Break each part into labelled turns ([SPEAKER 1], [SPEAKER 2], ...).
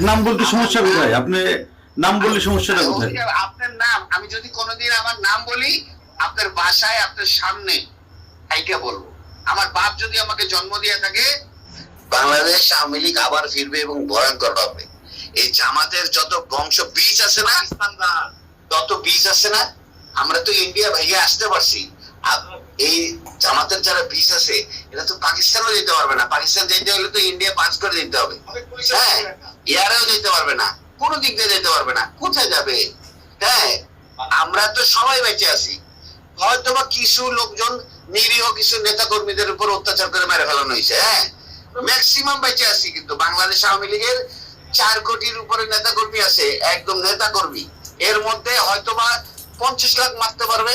[SPEAKER 1] নাম বলতে সমস্যা কোথায়? আপনি নাম বললে সমস্যাটা কোথায়?
[SPEAKER 2] আপনার নাম আমি যদি কোনোদিন আমার নাম বলি আপনার বাসায় আপনার সামনে তাইকে বলব। আমার বাপ যদি আমাকে জন্ম দিয়ে থাকে বাংলাদেশ আওয়ামী লীগ আবার ফিরবে এবং ভয়ঙ্কর হবে এই জামাতের যত বংশ বীজ আছে না তত বীজ আছে না আমরা তো ইন্ডিয়া ভেঙে আসতে পারছি। এই জামাতের যারা বীজ আছে এটা তো পাকিস্তানও যেতে পারবে না। পাকিস্তান যেতে হলে তো ইন্ডিয়া পাস করে দিতে হবে। হ্যাঁ ইয়ারেও যেতে পারবে না। কোনো দিক দিয়ে যেতে পারবে না। কোথায় যাবে? হ্যাঁ আমরা তো সবাই বেঁচে আছি। হয়তো বা কিছু লোকজন নিরীহ কিছু নেতা কর্মীদের উপর অত্যাচার করে মেরে ফেলানো হয়েছে। হ্যাঁ ম্যাক্সিমাম বেঁচে আছি কিন্তু। বাংলাদেশ আওয়ামী লীগের চার কোটির উপরে নেতা কর্মী আছে একদম নেতা কর্মী এর মধ্যে হয়তো বা পঞ্চাশ লাখ মারতে পারবে।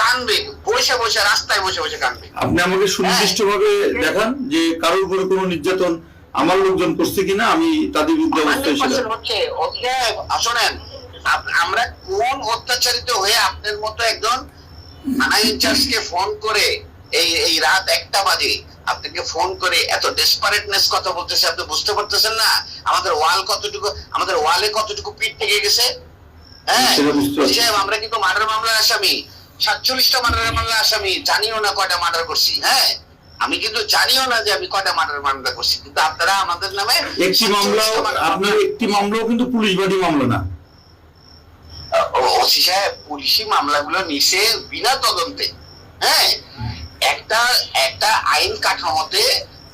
[SPEAKER 2] কানবে বসে বসে রাস্তায় বসে বসে কানবে
[SPEAKER 1] আপনি আমাকে সুনির্দিষ্ট ভাবে দেখান যে কারোর উপরে কোনো নির্যাতন আমার লোকজন করছে কিনা আমি তাদের বিরুদ্ধে অবস্থায় ছিলাম
[SPEAKER 2] 100% হচ্ছে ওকে শোনেন আমরা কোন অত্যাচারিত হয়ে আপনার মতো একজন থানা ইনচার্জকে ফোন করে এই এই রাত একটা বাজে আপনাকে ফোন করে এত ডেসপারেটনেস কথা বলতেছে আপনি বুঝতে পারতেছেন না? আমাদের ওয়াল কতটুকু আমাদের ওয়ালে কতটুকু পিঠ থেকে গেছে? হ্যাঁ? আমরা কিন্তু মার্ডার মামলার আসামি। সাতচল্লিশটা মার্ডার মামলার আসামি জানিও না কয়টা মার্ডার করছি হ্যাঁ? আমি কিন্তু জানিও না যে আমি কয়টা মার্ডার মামলা করছি কিন্তু আপনারা আমাদের নামে
[SPEAKER 1] একটি
[SPEAKER 2] মামলা-
[SPEAKER 1] আপনার একটি মামলাও কিন্তু মামলা না।
[SPEAKER 2] ওসি সাহেব পুলিশি মামলাগুলো নিছে বিনা তদন্তে হ্যাঁ? একটা একটা আইন কাঠামোতে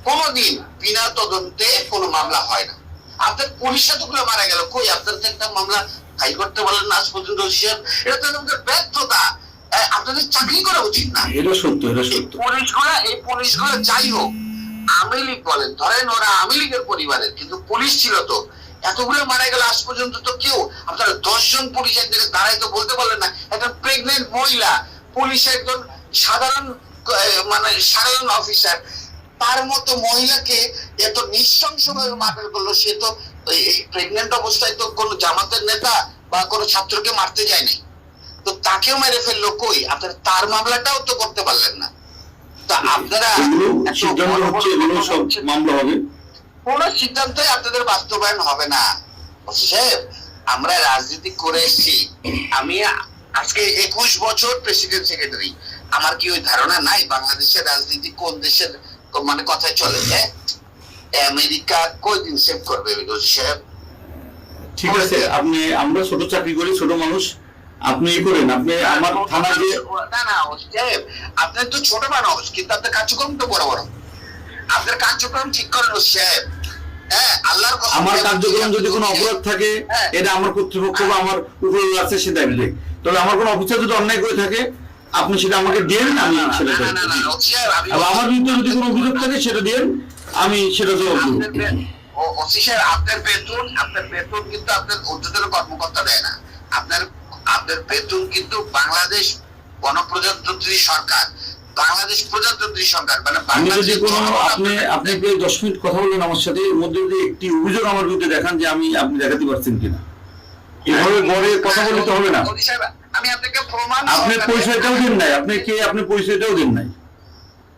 [SPEAKER 2] কোনোদিন বিনা তদন্তে কোনো মামলা হয় না। আপনার পুলিশ এতগুলো মারা গেল কই আপনার তো একটা মামলা ফাইল করতে বলেন না আজ পর্যন্ত ওসি সাহেব। এটা তো ব্যর্থতা। আপনাদের চাকরি করা উচিত না।
[SPEAKER 1] এটা সত্য এটা সত্য।
[SPEAKER 2] পুলিশগুলো এই পুলিশগুলো যাই হোক আওয়ামী লীগ বলেন ধরেন ওরা আওয়ামী লীগের পরিবারের কিন্তু পুলিশ ছিল তো। এতগুলো মারা গেল আজ পর্যন্ত তো কেউ আপনারা দশজন পুলিশ একদিকে দাঁড়ায় তো বলতে পারলেন না একটা প্রেগনেন্ট মহিলা পুলিশ একজন সাধারণ মানে সাধারণ অফিসার তার মতো মহিলাকে এত নৃশংসভাবে মার্ডার করল সে তো এই প্রেগনেন্ট অবস্থায় তো কোনো জামাতের নেতা বা কোনো ছাত্রকে মারতে যায় নাই। তো তাকেও মেরে ফেলল কই? আপনারা তার মামলাটাও তো করতে পারলেন না। তা আপনারা
[SPEAKER 1] সিদ্ধান্ত হচ্ছে এগুলো সব মামলা হবে।
[SPEAKER 2] কোন সিদ্ধান্তই আপনাদের বাস্তবায়ন হবে না। সাহেব আমরা রাজনীতি করে এসেছি। আমি আজকে একুশ বছর প্রেসিডেন্ট সেক্রেটারি। আমার কি ওই ধারণা নাই বাংলাদেশের রাজনীতি কোন দেশের মানে কথায় চলে? হ্যাঁ আমেরিকা কয়দিন সেভ করবে সাহেব?
[SPEAKER 1] ঠিক আছে আপনি আমরা ছোট চাকরি করি ছোট মানুষ। আপনি ই করেন আপনি আমার থানা যে
[SPEAKER 2] না না আপনার তো ছোট মানুষ কিন্তু আপনার কার্যক্রম তো বড় বড়। আপনার কার্যক্রম ঠিক করেন সাহেব হ্যাঁ
[SPEAKER 1] আমার কার্যক্রম যদি কোনো অপরাধ থাকে
[SPEAKER 2] হ্যাঁ।
[SPEAKER 1] এটা আমার কর্তৃপক্ষ বা আমার উপরে আছে সে দাবি দেয় তবে আমার কোনো অফিসার যদি অন্যায় করে থাকে আপনি সেটা আমাকে দেন আমি সেটা আমার বিরুদ্ধে যদি কোনো অভিযোগ থাকে সেটা দেন আমি সেটা জবাব দেবো।
[SPEAKER 2] আপনার বেতন আপনার বেতন কিন্তু আপনার ঊর্ধ্বতন কর্মকর্তা দেয় না। আপনার আপনার বেতন কিন্তু বাংলাদেশ গণপ্রজাতন্ত্রী সরকার বাংলাদেশ প্রজাতন্ত্রী সরকার মানে
[SPEAKER 1] আমি যদি কোনো আপনি
[SPEAKER 2] আপনার-
[SPEAKER 1] আপনি প্রায় দশ মিনিট কথা বললেন আমার সাথে এর মধ্যে যদি একটি অভিযোগ আমার বিরুদ্ধে দেখান যে আমি আপনি দেখাতে পারছেন কিনা। এভাবে গড়ে কথা বললে তো হবে না।
[SPEAKER 2] আমি আপনাকে প্রমাণ
[SPEAKER 1] আপনি পরিচয়টাও দেন নাই। আপনি কে আপনি পরিচয়টাও দেন নাই।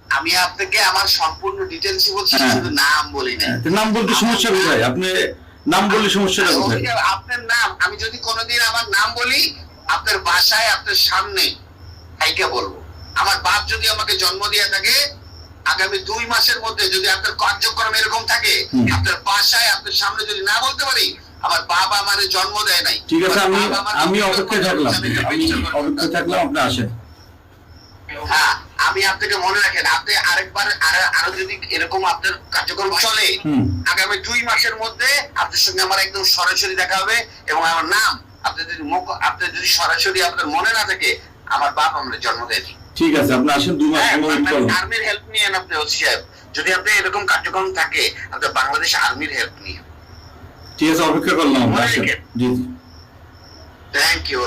[SPEAKER 2] আমি আপনাকে আমার সম্পূর্ণ ডিটেলস বলছি
[SPEAKER 1] হ্যাঁ।
[SPEAKER 2] শুধু নাম বলি না
[SPEAKER 1] নাম বলতে সমস্যা কোথায়? আপনি নাম বললে সমস্যাটা কোথায়?
[SPEAKER 2] আপনার নাম আমি যদি কোনোদিন আমার নাম বলি আপনার বাসায় আপনার সামনে তাইকে বলব। আমার বাপ যদি আমাকে জন্ম দিয়ে থাকে আগামী দুই মাসের মধ্যে যদি আপনার কার্যক্রম এরকম থাকে আপনার বাসায় আপনার সামনে যদি না বলতে পারি আমার বাবা জন্ম দেয় নাই।
[SPEAKER 1] ঠিক আছে আমি আমি
[SPEAKER 2] করতে
[SPEAKER 1] থাকলাম। আমি। অপেক্ষায় থাকলাম আপনি আসেন।
[SPEAKER 2] হ্যাঁ আমি আপনাকে মনে রাখেন আপনি আরেকবার আরো- আরও যদি এরকম আপনার কার্যক্রম চলে আগামী দুই মাসের মধ্যে আপনার সঙ্গে আমার একদম সরাসরি দেখা হবে এবং আমার নাম আপনি যদি মুখ আপনি যদি সরাসরি আপনার মনে না থাকে আমার বাপ আমরা জন্ম দেয়নি
[SPEAKER 1] ঠিক আছে আপনি আসেন দুই মাস
[SPEAKER 2] আর্মির হেল্প নিয়েন আপনি ওসি সাহেব। যদি আপনি এরকম কার্যক্রম থাকে আপনি বাংলাদেশ আর্মির হেল্প নিয়ে
[SPEAKER 1] ঠিক আছে অপেক্ষা করলাম। জি
[SPEAKER 2] থ্যাংক ইউ